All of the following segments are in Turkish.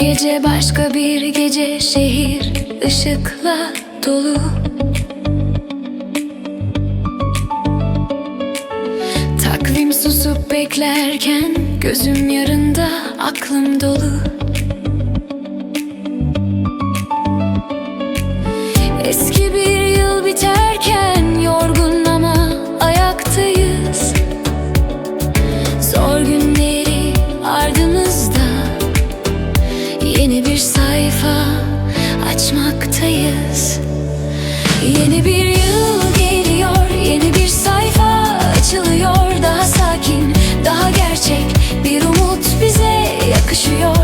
gece başka bir gece şehir ışıkla dolu. Takvim susup beklerken gözüm yarında aklım dolu Yeni bir yıl geliyor Yeni bir sayfa açılıyor. Daha sakin, daha gerçek Bir umut bize yakışıyor.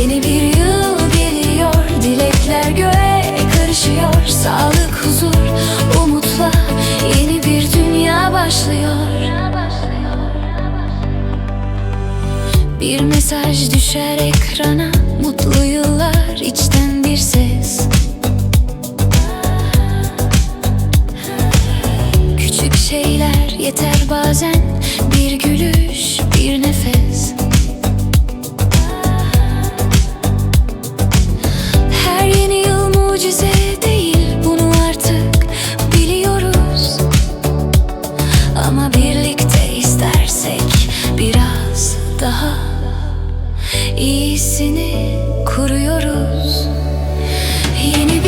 Yeni bir yıl geliyor Dilekler göğe karışıyor. Sağlık, huzur, umutla Yeni bir dünya başlıyor. Bir mesaj düşer ekrana. Mutlu yıllar içten bir bazen Bir gülüş, bir nefes Her yeni yıl mucize değil Bunu artık biliyoruz Ama birlikte istersek biraz daha iyisini kuruyoruz. Yeni bir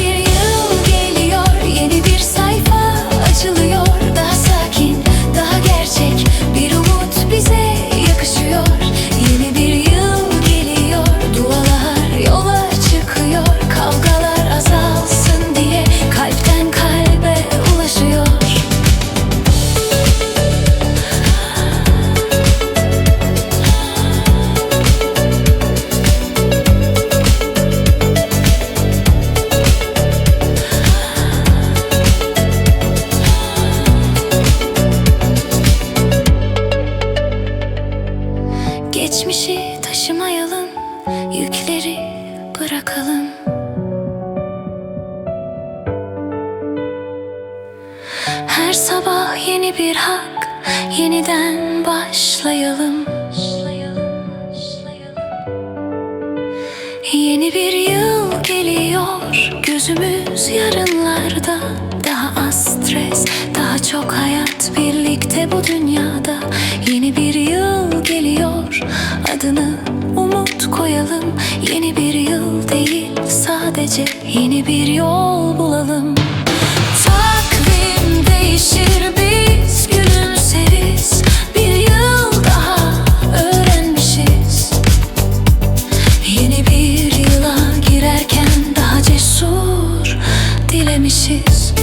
Geçmişi taşımayalım, yükleri bırakalım. Her sabah yeni bir hak, yeniden başlayalım. Yeni bir yıl geliyor, gözümüz yarınlarda. Daha az stres, daha çok hayat birlikte bu dünyada. koyalım. Yeni bir yıl değil sadece yeni bir yol bulalım. Takvim değişir biz gülümseriz. Bir yıl daha öğrenmişiz. Yeni bir yıla girerken daha cesur dilemişiz.